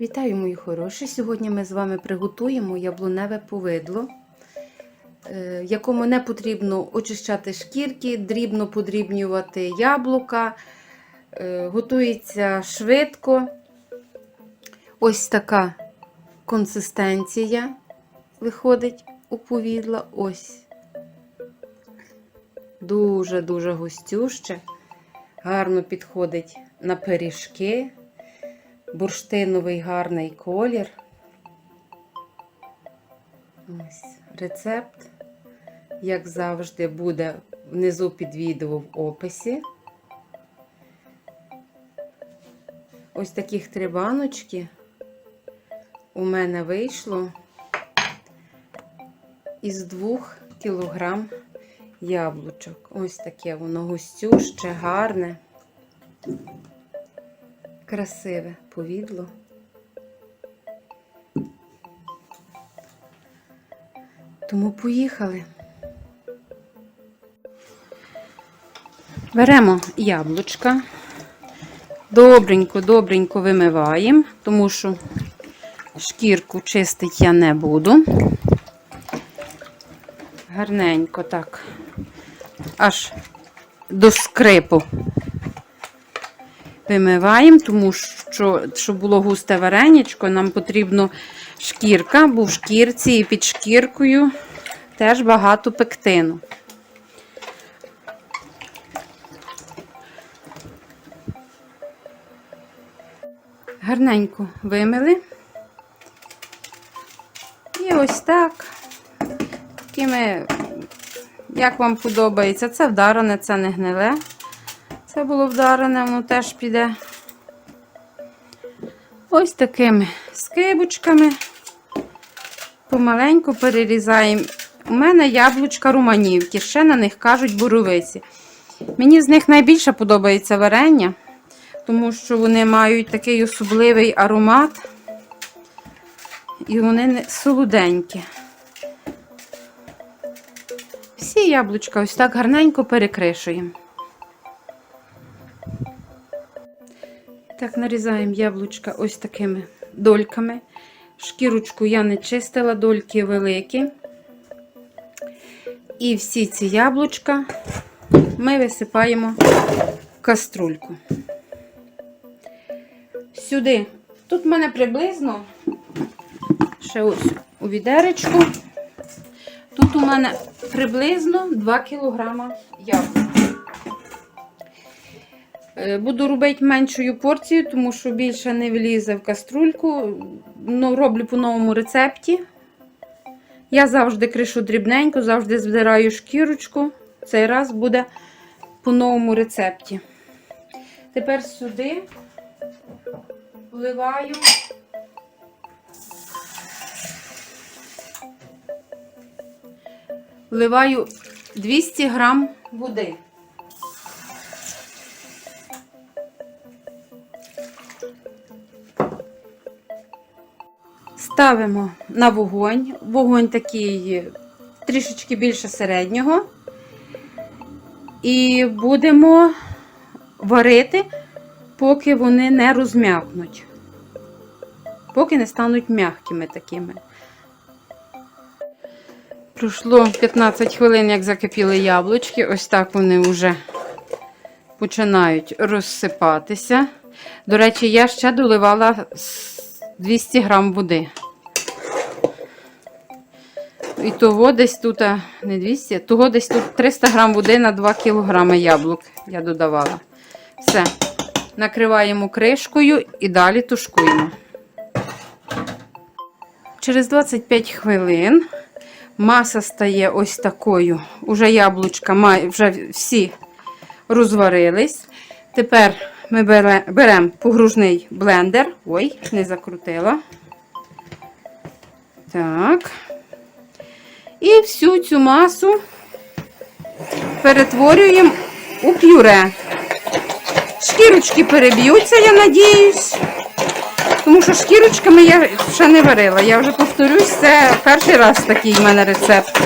Вітаю, мої хороші! Сьогодні ми з вами приготуємо яблуневе повидло, е, якому не потрібно очищати шкірки, дрібно подрібнювати яблука. Е, Готується швидко. Ось така консистенція виходить у повідла. Ось. Дуже-дуже густюще. Гарно підходить на пиріжки бурштиновий гарний колір. Ось рецепт, як завжди, буде внизу під відео в описі. Ось таких три баночки у мене вийшло із двох кілограм яблучок. Ось таке воно густюще, гарне красиве повідло. Тому поїхали. Беремо яблучка, добренько, добренько вимиваємо, тому що шкірку чистити я не буду. Гарненько так, аж до скрипу вимиваємо, тому що, щоб було густе вареничко, нам потрібно шкірка, бо в шкірці і під шкіркою теж багато пектину. Гарненько вимили. І ось так. Такими, як вам подобається, це вдарене, це не гниле. Це було вдарене, воно теж піде. Ось такими скибочками. Помаленьку перерізаємо. У мене яблучка руманівки, ще на них кажуть буровиці. Мені з них найбільше подобається варення, тому що вони мають такий особливий аромат. І вони солоденькі. Всі яблучка ось так гарненько перекришуємо. Так, нарізаємо яблучка ось такими дольками. Шкірочку я не чистила, дольки великі. І всі ці яблучка ми висипаємо в каструльку. Сюди. Тут в мене приблизно ще ось у відеречку. Тут у мене приблизно 2 кг яблук. Е, Буду робити меншою порцією, тому що більше не влізе в каструльку. Ну, Роблю по новому рецепті. Я завжди кришу дрібненько, завжди збираю шкірочку. Цей раз буде по новому рецепті. Тепер сюди вливаю вливаю 200 грам води. Ставимо на вогонь. Вогонь такий трішечки більше середнього. І будемо варити, поки вони не розм'якнуть. Поки не стануть м'якими такими. Пройшло 15 хвилин, як закипіли яблучки. Ось так вони вже починають розсипатися. До речі, я ще доливала 200 грам води. І того десь тут, не 200, того десь тут 300 грам води на 2 кг яблук я додавала. Все. Накриваємо кришкою і далі тушкуємо. Через 25 хвилин маса стає ось такою. Уже яблучка має, вже всі розварились. Тепер ми беремо погружний блендер. Ой, не закрутила. Так. І всю цю масу перетворюємо у пюре. Шкірочки переб'ються, я надіюсь. Тому що шкірочками я ще не варила. Я вже повторюсь, це перший раз такий в мене рецепт.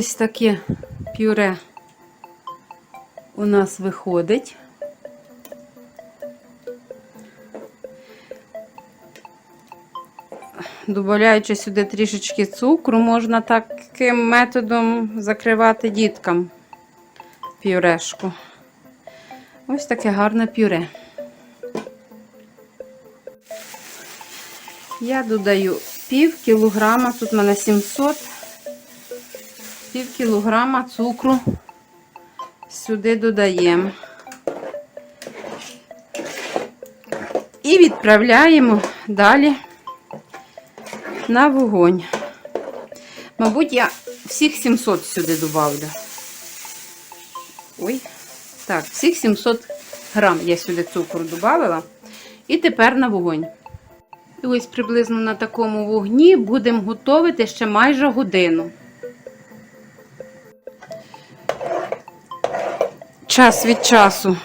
Ось таке пюре у нас виходить. Додаючи сюди трішечки цукру, можна таким методом закривати діткам пюрешку. Ось таке гарне пюре. Я додаю пів кілограма, тут в мене 700, пів кілограма цукру сюди додаємо. І відправляємо далі на вогонь. Мабуть, я всіх 700 сюди додавлю. Ой, так, всіх 700 грам я сюди цукру додавила. І тепер на вогонь. І ось приблизно на такому вогні будемо готувати ще майже годину. Час від часу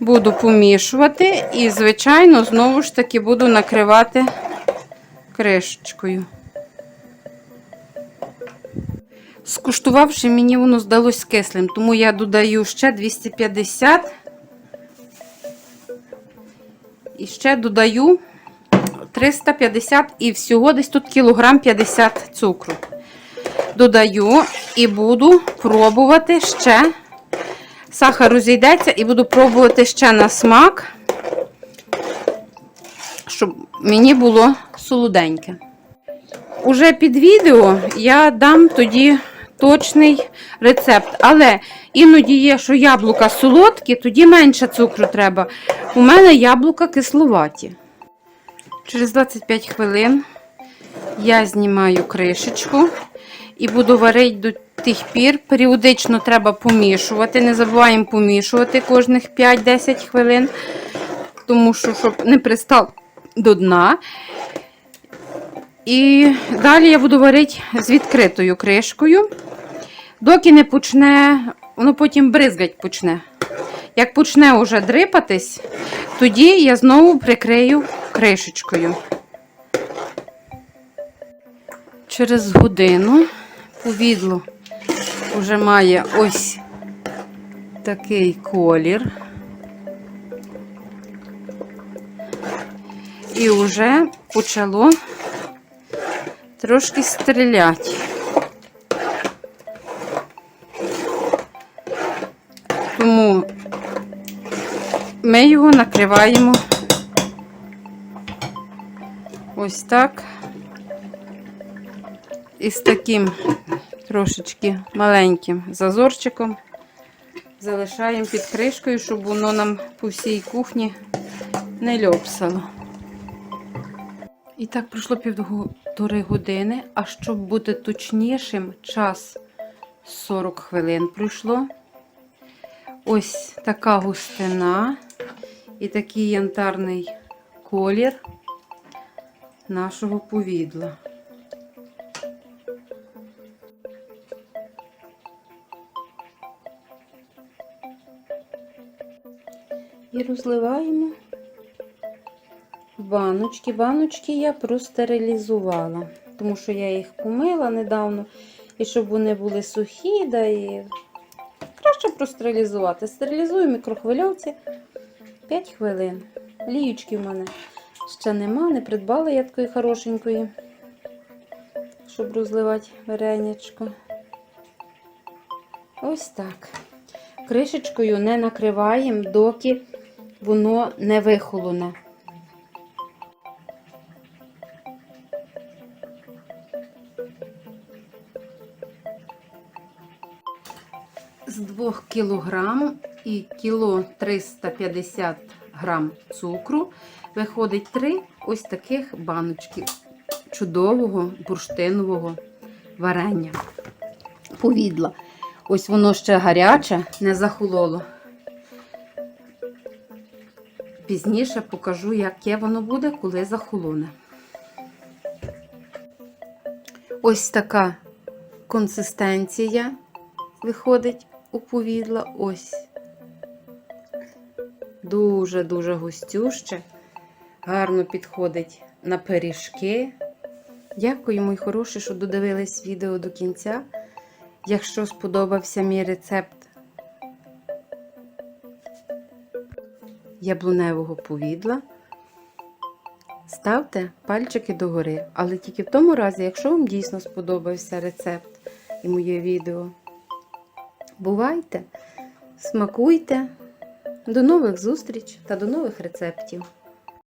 буду помішувати і, звичайно, знову ж таки буду накривати кришечкою. Скуштувавши, мені воно здалось кислим, тому я додаю ще 250 і ще додаю 350 і всього десь тут кілограм 50 цукру. Додаю і буду пробувати ще. Сахар розійдеться і буду пробувати ще на смак, щоб мені було солоденьке. Уже під відео я дам тоді точний рецепт. Але іноді є, що яблука солодкі, тоді менше цукру треба. У мене яблука кисловаті. Через 25 хвилин я знімаю кришечку і буду варити до тих пір. Періодично треба помішувати. Не забуваємо помішувати кожних 5-10 хвилин, тому що щоб не пристав до дна. І далі я буду варити з відкритою кришкою, доки не почне, воно потім бризгать почне. Як почне вже дрипатись, тоді я знову прикрию кришечкою. Через годину повідло вже має ось такий колір. І вже почало трошки стріляти. Тому ми його накриваємо ось так. І з таким трошечки маленьким зазорчиком залишаємо під кришкою, щоб воно нам по всій кухні не льопсало. І так пройшло півтори години, а щоб бути точнішим, час 40 хвилин пройшло. Ось така густина і такий янтарний колір нашого повідла. І розливаємо баночки. Баночки я простерилізувала, тому що я їх помила недавно, і щоб вони були сухі, да і краще простерилізувати. Стерилізую мікрохвильовці 5 хвилин. Ліючки в мене ще нема, не придбала я такої хорошенької, щоб розливати варенячко. Ось так. Кришечкою не накриваємо, доки воно не вихолоне. З 2 кг і кіло 350 грам цукру виходить 3 ось таких баночки чудового бурштинового варення. Повідла. Ось воно ще гаряче, не захололо. Пізніше покажу, яке воно буде, коли захолоне. Ось така консистенція виходить у повідла. Дуже-дуже густюще. Гарно підходить на пиріжки. Дякую, мої хороші, що додивились відео до кінця. Якщо сподобався мій рецепт яблуневого повідла, ставте пальчики догори. Але тільки в тому разі, якщо вам дійсно сподобався рецепт і моє відео. Бувайте, смакуйте. До нових зустріч та до нових рецептів!